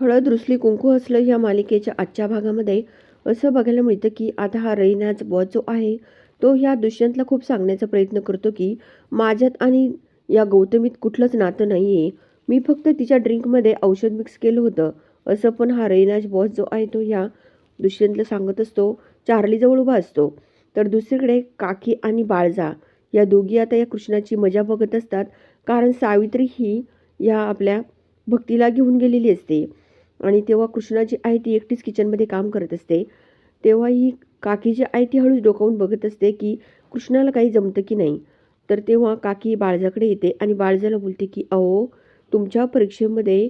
हळद रुसली कुंकू हसलं या मालिकेच्या आजच्या भागामध्ये असं बघायला मिळतं की आता हा रैनाज बॉस जो आहे तो ह्या दुष्यंतला खूप सांगण्याचा प्रयत्न करतो की माझ्यात आणि या गौतमीत कुठलंच नातं नाही आहे मी फक्त तिच्या ड्रिंकमध्ये औषध मिक्स केलं होतं. असं पण हा रैनाज बॉस जो आहे तो ह्या दुष्यंतला सांगत असतो. चार्लीजवळ उभा असतो. तर दुसरीकडे काकी आणि बाळजा या दोघी आता या कृष्णाची मजा बघत असतात. कारण सावित्री ही या आपल्या भक्तीला घेऊन गेलेली असते. आणि तेव्हा कृष्णा जी आहे ती एकटीच किचनमध्ये काम करत असते. तेव्हा ही काकी जी आहे ती हळूच डोकावून बघत असते की कृष्णाला काही जमतं की नाही. तर तेव्हा काकी बाळजाकडे येते आणि बाळजाला बोलते की अहो तुमच्या परीक्षेमध्ये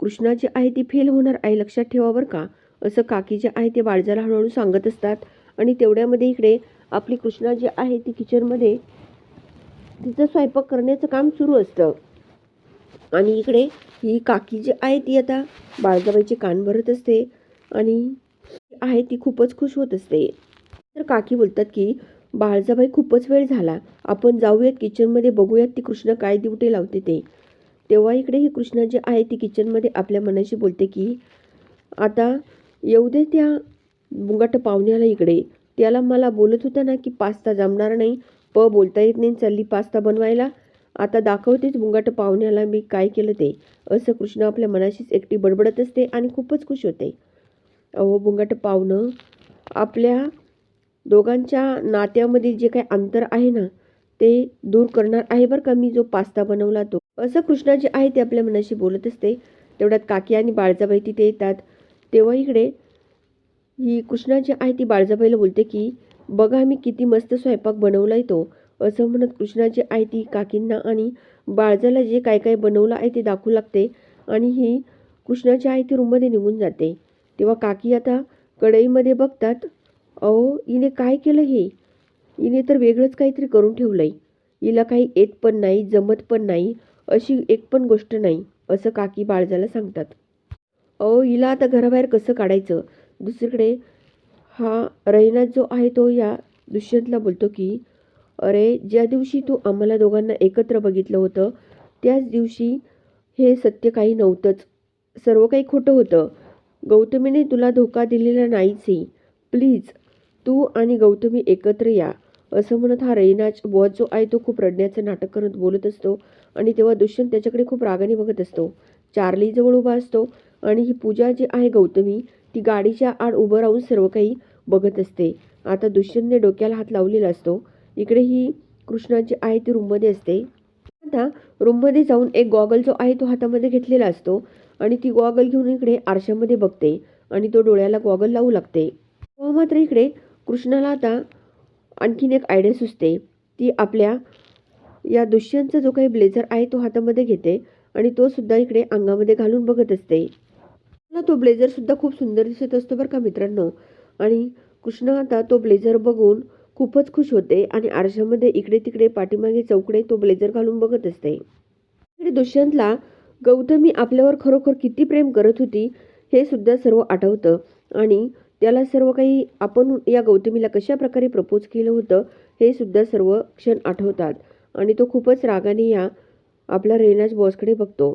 कृष्णा जी आहे ती फेल होणार आहे लक्षात ठेवा बरं का. असं काकी जे आहे ते बाळजाला हळूहळू सांगत असतात. आणि तेवढ्यामध्ये इकडे आपली कृष्णा जी आहे ती किचनमध्ये तिचं स्वयंपाक करण्याचं काम सुरू असतं. आणि इकडे ही काकी जी आहे ती आता बाळजाबाईचे कान भरत असते आणि आहे ती खूपच खुश होत असते. तर काकी बोलतात की बाळजाबाई खूपच वेळ झाला. आपण जाऊयात किचनमध्ये बघूयात ती कृष्ण काय दिवटे लावते ते. तेव्हा इकडे ही कृष्णा जी आहे ती किचनमध्ये आपल्या मनाशी बोलते की आता येऊ दे त्या बुंगाट पाहुण्याला इकडे. त्याला मला बोलत होता ना की पास्ता जमणार नाही. प बोलता येत नाही चालली पास्ता बनवायला. आता दाखवतेच मुंगाट पाहुण्याला मी काय केलं ते. असं कृष्ण आपल्या मनाशीच एकटी बडबडत असते आणि खूपच खुश होते. अहो मुंगाट पाहुणं आपल्या दोघांच्या नात्यामध्ये जे काही अंतर आहे ना ते दूर करणार आहे बरं का मी जो पास्ता बनवला तो. असं कृष्णा जे आहे ते आपल्या मनाशी बोलत असते. तेवढ्यात काकी आणि बाळजाबाई तिथे येतात. तेव्हा इकडे ही कृष्णा जी आहे ती बाळजाबाईला बोलते की बघा मी किती मस्त स्वयंपाक बनवलाय तो. असं म्हणत कृष्णाची आई ती काकींना आणि बाळजाला जे काय काय बनवलं आहे ते दाखवू लागते आणि ही कृष्णाची आई ती रूममध्ये निघून जाते. तेव्हा काकी आता कढईमध्ये बघतात अहो हिने काय केलं हे? हिने तर वेगळंच काहीतरी करून ठेवलं आहे हिला काही येत पण नाही जमत पण नाही अशी एक पण गोष्ट नाही असं काकी बाळजाला सांगतात. अहो हिला आता घराबाहेर कसं काढायचं? दुसरीकडे हा रहिनाथ जो आहे तो या दुष्यंतला बोलतो की अरे ज्या दिवशी तू आम्हाला दोघांना एकत्र बघितलं होतं त्याच दिवशी हे सत्य काही नव्हतंच. सर्व काही खोटं होतं. गौतमीने तुला धोका दिलेला नाहीच. आहे प्लीज तू आणि गौतमी एकत्र या. असं म्हणत हा रैनाच बॉस जो आहे तो खूप रडण्याचं नाटक करत बोलत असतो आणि तेव्हा दुष्यंत त्याच्याकडे खूप रागाने बघत असतो. चार्ली जवळ उभा असतो आणि ही पूजा जी आहे गौतमी ती गाडीच्या आड उभं राहून सर्व काही बघत असते. आता दुष्यंतने डोक्याला हात लावलेला असतो. इकडे ही कृष्णाची आहे ती रूममध्ये असते. आता रूममध्ये जाऊन एक गॉगल जो आहे तो हातामध्ये घेतलेला असतो आणि ती गॉगल घेऊन इकडे आरशामध्ये बघते आणि तो डोळ्याला गॉगल लावू लागते. तेव्हा मात्र इकडे कृष्णाला आता आणखीन एक आयडिया सुचते. ती आपल्या या दुष्यंतचा जो काही ब्लेझर आहे तो हातामध्ये घेते आणि तो सुद्धा इकडे अंगामध्ये घालून बघत असते. मला तो ब्लेझरसुद्धा खूप सुंदर दिसत असतो बरं का मित्रांनो. आणि कृष्ण आता तो ब्लेझर बघून खूपच खुश होते आणि आरशामध्ये इकडे तिकडे पाठीमागे चौकडे तो ब्लेझर घालून बघत असते. इकडे दुष्यंतला गौतमी आपल्यावर खरोखर किती प्रेम करत होती हे सुद्धा सर्व आठवतं. आणि त्याला सर्व काही आपण या गौतमीला कशा प्रकारे प्रपोज केलं होतं हे सुद्धा सर्व क्षण आठवतात. आणि तो खूपच रागाने या आपल्या रेनाज बॉसकडे बघतो.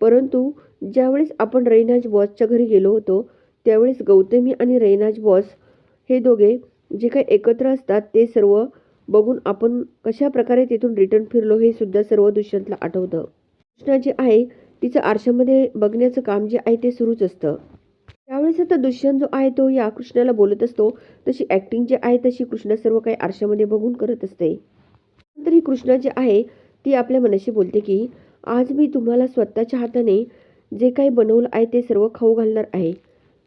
परंतु ज्यावेळेस आपण रेनाज बॉसच्या घरी गेलो होतो त्यावेळेस गौतमी आणि रेनाज बॉस हे दोघे जे काही एकत्र असतात ते सर्व बघून आपण कशा प्रकारे तिथून रिटर्न फिरलो हे सुद्धा सर्व दुष्यंतला आठवतं. कृष्णा जे आहे तिचं आरशामध्ये बघण्याचं काम जे आहे ते सुरूच असतं. त्यावेळेस आता दुष्यंत जो आहे तो या कृष्णाला बोलत असतो तशी ॲक्टिंग जी आहे तशी कृष्णा सर्व काही आरशामध्ये बघून करत असते. नंतर ही कृष्णा जी आहे ती आपल्या मनाशी बोलते की आज मी तुम्हाला स्वतःच्या हाताने जे काही बनवलं आहे ते सर्व खाऊ घालणार आहे.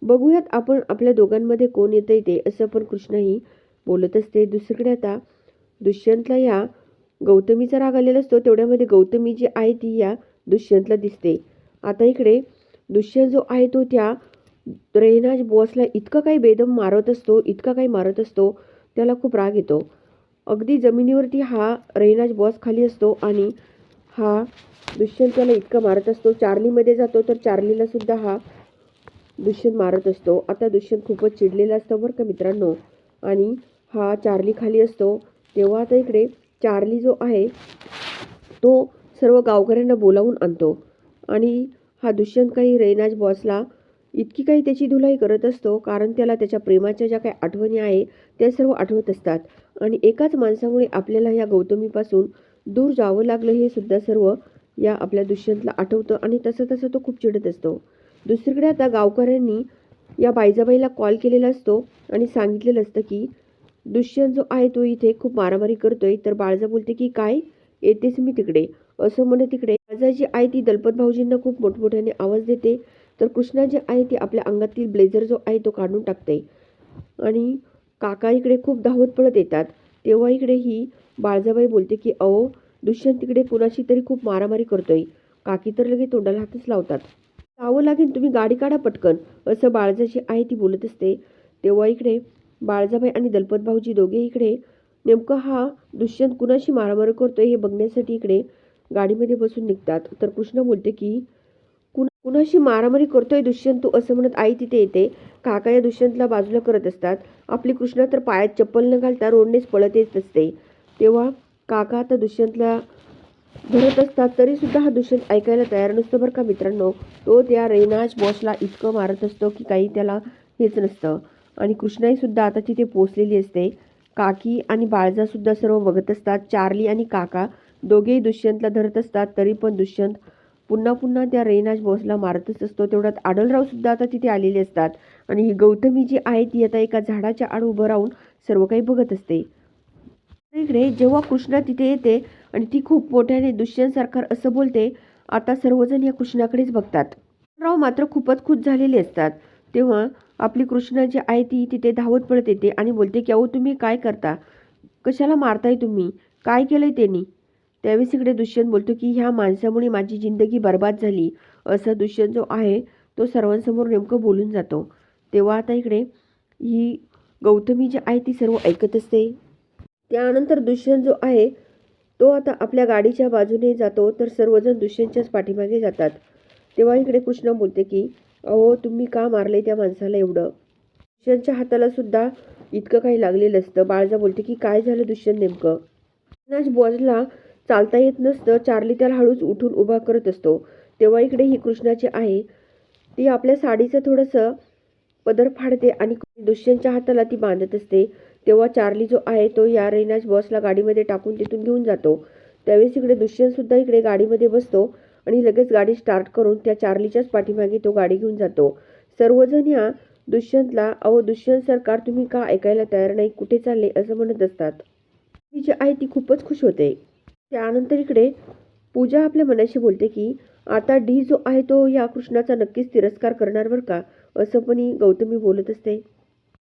बघूयात आपण आपल्या दोघांमध्ये कोण येतं ते असं पण कृष्णही बोलत असते. दुसरीकडे आता दुष्यंतला या गौतमीचा राग आलेला असतो. तेवढ्यामध्ये गौतमी जी आहे ती या दुष्यंतला दिसते. आता इकडे दुष्यंत जो आहे तो त्या रेनाज बॉसला इतकं काही बेदम मारत असतो इतका काही मारत असतो त्याला खूप राग येतो. अगदी जमिनीवरती हा रेनाज बॉस खाली असतो आणि हा दुष्यंत त्याला इतकं मारत असतो. चार्लीमध्ये जातो तर चार्लीला सुद्धा हा दुष्यंत मारत असतो. आता दुष्यंत खूपच चिडलेला असतो बरं का मित्रांनो. आणि हा चार्ली खाली असतो. तेव्हा आता इकडे चार्ली जो आहे तो सर्व गावकऱ्यांना बोलावून आणतो. आणि हा दुष्यंत काही रैनाज बॉसला इतकी काही त्याची धुलाई करत असतो कारण त्याला त्याच्या प्रेमाच्या ज्या काही आठवणी आहे त्या सर्व आठवत असतात. आणि एकाच माणसामुळे आपल्याला या गौतमीपासून दूर जावं लागलं हे सुद्धा सर्व या आपल्या दुष्यंतला आठवतं. आणि तसं तसं तो खूप चिडत असतो. दुसरीकडे आता गावकऱ्यांनी या बायजाबाईला कॉल केलेला असतो आणि सांगितलेलं असतं की दुष्यंत जो आहे तो इथे खूप मारामारी करतोय. तर बाळजा बोलते की काय? येतेच मी तिकडे. असं म्हणत तिकडे. बाळजाची आहे ती दलपत भाऊजींना खूप मोठमोठ्याने आवाज देते. तर कृष्णा जे आहे ती आपल्या अंगातील ब्लेझर जो आहे तो काढून टाकते. आणि काका इकडे खूप धावत पडत येतात. तेव्हा इकडे ही बाळजाबाई बोलते की अहो दुष्यंत तिकडे कुणाशी तरी खूप मारामारी करतोय. काकी तर लगेच तोंडाला हातच लावतात. जावं लागेल तुम्ही गाडी काढा पटकन. असं बाळजाची आई ती बोलत असते. तेव्हा इकडे बाळजाबाई आणि दलपत भाऊजी दोघे इकडे. नेमकं हा दुष्यंत कुणाशी मारामारी करतोय हे बघण्यासाठी इकडे गाडीमध्ये बसून निघतात. तर कृष्ण बोलते की कुण कुणाशी मारामारी करतोय दुष्यंत तू? असं म्हणत आई तिथे येते. काका या दुष्यंतला बाजूला करत असतात. आपली कृष्णा तर पायात चप्पल न घालता रोडनेच पळत येत असते. तेव्हा काका आता दुष्यंतला धरत असतात तरी सुद्धा हा दुष्यंत ऐकायला तयार नसतो बरं का मित्रांनो. तो त्या रेनाज बॉसला इतकं मारत असतो की काही त्याला हेच नसतं. आणि कृष्णाईसुद्धा आता तिथे पोचलेली असते. काकी आणि बाळजासुद्धा सर्व बघत असतात. चार्ली आणि काका दोघेही दुष्यंतला धरत असतात तरी पण दुष्यंत पुन्हा पुन्हा त्या रेनाज बॉसला मारतच असतो. तेवढ्यात आडलरावसुद्धा आता तिथे आलेले असतात. आणि ही गौतमी जी आहे ती आता एका झाडाच्या आड उभं राहून सर्व काही बघत असते. इकडे जेव्हा कृष्णा तिथे येते आणि ती खूप मोठ्याने दुष्यंत असं बोलते आता सर्वजण या कृष्णाकडेच बघतात. राव मात्र खूपच खुश झालेले असतात. तेव्हा आपली कृष्णा जी आहे ती तिथे धावत पडत येते आणि बोलते की अहो तुम्ही काय करता? कशाला मारताय तुम्ही? काय केलंय त्यांनी? त्यावेळेस इकडे दुष्यंत बोलतो की ह्या माणसामुळे माझी जिंदगी बर्बाद झाली. असं दुष्यंत जो आहे तो सर्वांसमोर नेमकं बोलून जातो. तेव्हा आता इकडे ही गौतमी जी आहे ती सर्व ऐकत असते. त्यानंतर दुष्यंत जो आहे तो आता आपल्या गाडीच्या बाजूने जातो. तर सर्वजण दुष्यंतच्याच पाठीमागे जातात. तेव्हा इकडे कृष्ण बोलते की अहो तुम्ही का मारले त्या माणसाला एवढं? दुष्यंतच्या हाताला सुद्धा इतकं काही लागलेलं असतं. बाळजा बोलते की काय झालं दुष्यंत नेमकं? नाच बॉजला चालता येत नसतं. चार्ली त्याला हळूच उठून उभा करत असतो. तेव्हा इकडे ही कृष्णाची आहे ती आपल्या साडीचं थोडंसं पदर फाडते आणि दुष्यंतच्या हाताला ती बांधत असते तेव्हा चार्ली जो आहे तो या रेनाज बॉसला गाडीमध्ये टाकून तिथून घेऊन जातो. त्यावेळेस इकडे दुष्यंतसुद्धा इकडे गाडीमध्ये बसतो आणि लगेच गाडी स्टार्ट करून त्या चार्लीच्याच पाठीमागे तो गाडी घेऊन जातो. सर्वजण या दुष्यंतला अहो दुष्यंत सरकार तुम्ही का ऐकायला तयार नाही? कुठे चालले? असं म्हणत असतात. ती जी आहे ती खूपच खुश होते. त्यानंतर इकडे पूजा आपल्या मनाशी बोलते की आता डी जो आहे तो या कृष्णाचा नक्कीच तिरस्कार करणार बरं का? असं पण गौतमी बोलत असते.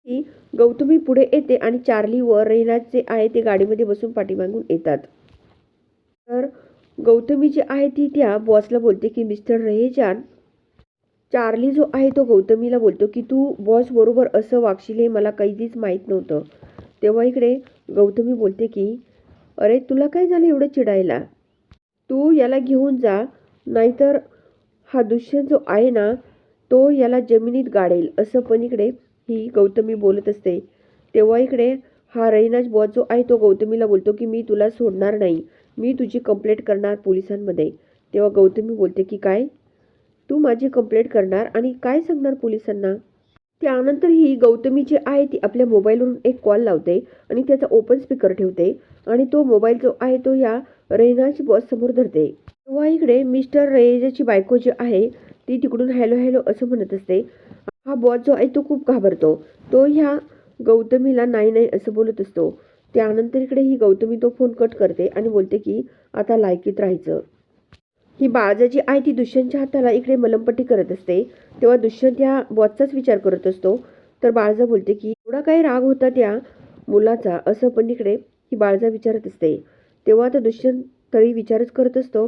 की गौतमी पुढे येते आणि चार्ली व रेनाज जे आहे ते गाडीमध्ये बसून पाठीमागून येतात. तर गौतमी जी आहे ती त्या बॉसला बोलते की मिस्टर रहेजान चार्ली जो आहे तो गौतमीला बोलतो की तू बॉस बरोबर असं वागशील हे मला कधीच माहीत नव्हतं. तेव्हा इकडे गौतमी बोलते की अरे तुला काय झालं एवढं चिडायला? तू याला घेऊन जा नाहीतर हा दुष्यंत जो आहे ना तो याला जमिनीत गाडेल असं पण इकडे ही गौतमी बोलत असते. तेव्हा इकडे हा रैनाज बॉस जो आहे तो गौतमीला बोलतो की मी तुला सोडणार नाही. मी तुझी कंप्लेंट करणार पोलिसांमध्ये. तेव्हा गौतमी बोलते की काय? तू माझी कंप्लेंट करणार आणि काय सांगणार पोलिसांना? त्यानंतर ही गौतमी जी आहे ती आपल्या मोबाईलवरून एक कॉल लावते आणि त्याचा ओपन स्पीकर ठेवते आणि तो मोबाईल जो आहे तो या रेनाची बॉस समोर धरते. तेव्हा इकडे मिस्टर रेजाची बायको जी आहे ती तिकडून हॅलो हॅलो असं म्हणत असते. हा बॉस जो आहे तो खूप घाबरतो. तो ह्या गौतमीला नाही नाही असं बोलत असतो. त्यानंतर इकडे ही गौतमी तो फोन कट करते आणि बोलते की आता लायकीत राहायचं. ही बाळजाची आहे ती दुष्यंतच्या हाताला इकडे मलमपट्टी करत असते. तेव्हा दुष्यंत या बॉसचाच विचार करत असतो. तर बाळजा बोलते की एवढा काही राग होता त्या मुलाचा? असं पण इकडे ही बाळजा विचारत असते. तेव्हा आता दुष्यंत तरी विचारच करत असतो.